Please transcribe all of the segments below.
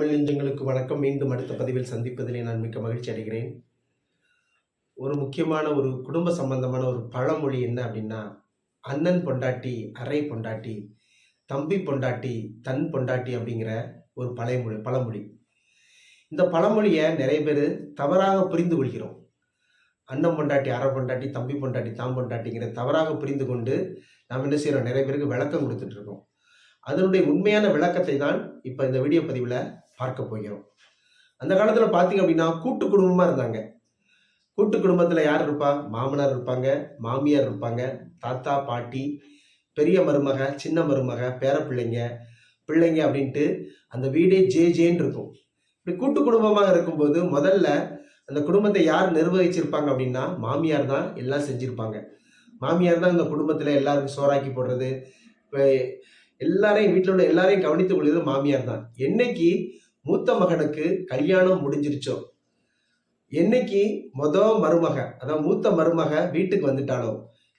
வணக்கம். மீண்டும் அடுத்த பதிவில் சந்திப்பதிலே நான் மிக்க மகிழ்ச்சி அடைகிறேன். ஒரு முக்கியமான ஒரு குடும்ப சம்பந்தமான ஒரு பழமொழி என்ன அப்படின்னா அண்ணன் பொண்டாட்டி அரை பொண்டாட்டி தம்பி பொண்டாட்டி தன் பொண்டாட்டி அப்படிங்கிற ஒரு பழையமொழி பழமொழி. இந்த பழமொழியை நிறைய பேர் தவறாக புரிந்து கொள்கிறோம். அண்ணன் பொண்டாட்டி அரை பொண்டாட்டி தம்பி பொண்டாட்டி தாம் பொண்டாட்டிங்கிற தவறாக புரிந்து கொண்டு நாம் என்ன செய்கிறோம் நிறைய பேருக்கு விளக்கம் கொடுத்துட்ருக்கோம் அதனுடைய உண்மையான விளக்கத்தை தான் இப்போ இந்த வீடியோ பதிவில் பார்க்க போகிறோம். அந்த காலத்தில் பார்த்தீங்க அப்படின்னா கூட்டு குடும்பமாக இருந்தாங்க. கூட்டு குடும்பத்தில் யார் இருப்பா? மாமனார் இருப்பாங்க மாமியார் இருப்பாங்க தாத்தா பாட்டி பெரிய மருமக சின்ன மருமக பேர பிள்ளைங்க பிள்ளைங்க அப்படின்ட்டு அந்த வீடே ஜே ஜேன்னு இருக்கும். இப்படி கூட்டு குடும்பமாக இருக்கும்போது முதல்ல அந்த குடும்பத்தை யார் நிர்வகிச்சிருப்பாங்க அப்படின்னா மாமியார் தான் எல்லாம் செஞ்சுருப்பாங்க. மாமியார் தான் இந்த குடும்பத்தில் எல்லாருக்கும் சோறாக்கி போடுறது எல்லாரையும் வீட்டில் உள்ள எல்லாரையும் கவனித்துக் கொள்கிறது மாமியார் தான். என்னைக்கு மூத்த மகனுக்கு கல்யாணம் முடிஞ்சிருச்சோ என்னைக்கு மொத மருமக அதாவது மூத்த மருமக வீட்டுக்கு வந்துட்டாலோ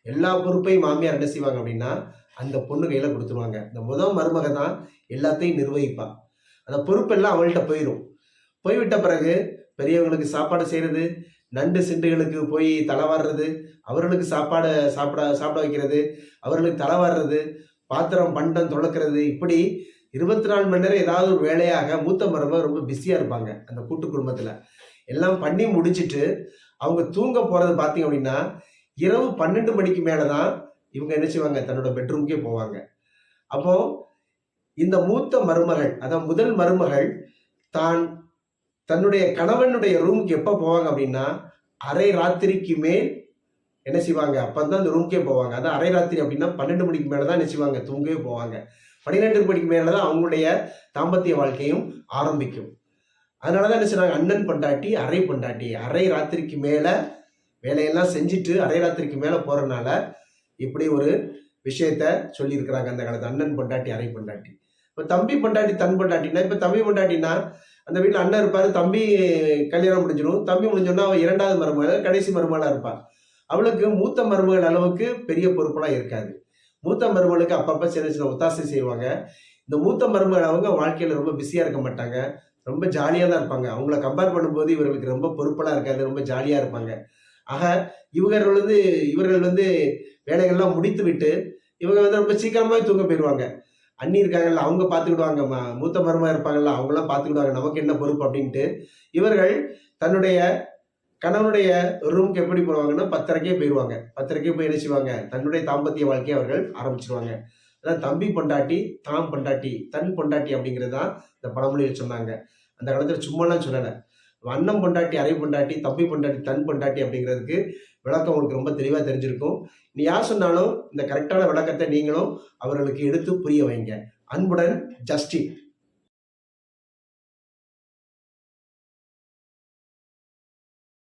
எல்லா பொறுப்பையும் மாமியார் என்ன செய்வாங்க அப்படின்னா அந்த பொண்ணு கையில கொடுத்துருவாங்க. இந்த முத மருமக தான் எல்லாத்தையும் நிர்வகிப்பா. அந்த பொறுப்பெல்லாம் அவள்கிட்ட போயிடும் போய்விட்ட பிறகு பெரியவங்களுக்கு சாப்பாடு செய்யறது நண்டு சிண்டுகளுக்கு போய் தலைவாடுறது அவர்களுக்கு சாப்பாடு சாப்பிட சாப்பிட வைக்கிறது அவர்களுக்கு தலைவாடுறது பாத்திரம் பண்டம் துளக்கிறது. இப்படி இருபத்தி நாலு மணி நேரம் ஏதாவது ஒரு வேலையாக மூத்த மருமக ரொம்ப பிஸியாக இருப்பாங்க அந்த கூட்டு குடும்பத்தில். எல்லாம் பண்ணி முடிச்சுட்டு அவங்க தூங்க போகிறது பார்த்தீங்க அப்படின்னா இரவு பன்னெண்டு மணிக்கு மேலே தான் இவங்க என்ன செய்வாங்க? தன்னோட பெட்ரூம்க்கே போவாங்க. அப்போ இந்த மூத்த மருமகள் அதான் முதல் மருமகள் தான் தன்னுடைய கணவனுடைய ரூமுக்கு எப்போ போவாங்க அப்படின்னா அரை ராத்திரிக்கு மேல் என்ன செய்வாங்க? அப்போ தான் அந்த ரூம்க்கே போவாங்க. அதான் அரை ராத்திரி அப்படின்னா பன்னெண்டு மணிக்கு மேலே தான் என்ன செய்வாங்க? தூங்கவே போவாங்க. பன்னிரெண்டு மணிக்கு மேலே தான் அவங்களுடைய தாம்பத்திய வாழ்க்கையும் ஆரம்பிக்கும். அதனால தான் என்ன செய்றாங்க? அண்ணன் பொண்டாட்டி அரை பொண்டாட்டி. அரை ராத்திரிக்கு மேலே வேலையெல்லாம் செஞ்சுட்டு அரை ராத்திரிக்கு மேலே போகிறனால இப்படி ஒரு விஷயத்த சொல்லியிருக்கிறாங்க அந்த காலத்து அண்ணன் பொண்டாட்டி அரை பொண்டாட்டி. இப்போ தம்பி பொண்டாட்டி தன் பொண்டாட்டினா இப்போ தம்பி பொண்டாட்டினா அந்த வீட்டில் அண்ணன் இருப்பார் தம்பி கல்யாணம் முடிஞ்சிடும். தம்பி முடிஞ்சோன்னா அவன் இரண்டாவது மருமகள் கடைசி மருமகளாக இருப்பாள் அவளுக்கு மூத்த மருமகள் அளவுக்கு பெரிய பொறுப்பெல்லாம் இருக்காது. மூத்த மருமகளுக்கு அப்பப்போ சின்ன சின்ன ஒத்தாசை செய்வாங்க. இந்த மூத்த மருமகள் அவங்க வாழ்க்கையில் ரொம்ப பிஸியாக இருக்க மாட்டாங்க. ரொம்ப ஜாலியாக தான் இருப்பாங்க. அவங்கள கம்பேர் பண்ணும்போது இவர்களுக்கு ரொம்ப பொறுப்பெல்லாம் இருக்காது. ரொம்ப ஜாலியாக இருப்பாங்க. ஆக இவர்கள் வந்து இவர்கள் வந்து வேலைகள்லாம் முடித்து விட்டு இவங்க வந்து ரொம்ப சீக்கிரமாகவே தூங்க போயிடுவாங்க. அண்ணி இருக்காங்கல்ல அவங்க பார்த்துக்கிடுவாங்க. மூத்த மருமக இருப்பாங்கல்ல அவங்களாம் பார்த்துக்கிடுவாங்க. நமக்கு என்ன பொறுப்பு அப்படின்ட்டு இவர்கள் தன்னுடைய கணவனுடைய ரூமுக்கு எப்படி போடுவாங்கன்னா பத்தரைக்கே போயிடுவாங்க பத்தரைக்கே போய் என்ன செய்வாங்க? தன்னுடைய தாம்பத்திய வாழ்க்கையை அவர்கள் ஆரம்பிச்சிருவாங்க. அதான் தம்பி பொண்டாட்டி தாம் பொண்டாட்டி தன் பொண்டாட்டி அப்படிங்கிறது தான் இந்த பழமொழியில் சொன்னாங்க. அந்த காலத்தில் சும்மாலாம் சொல்லலை. வண்ணம் பொண்டாட்டி அரை பொண்டாட்டி தம்பி பொண்டாட்டி தன் பொண்டாட்டி அப்படிங்கிறதுக்கு விளக்கம் உங்களுக்கு ரொம்ப தெளிவாக தெரிஞ்சிருக்கும். நீ யார் சொன்னாலும் இந்த கரெக்டான விளக்கத்தை நீங்களும் அவர்களுக்கு எடுத்து புரிய வைங்க. அன்புடன் ஜஸ்டின்.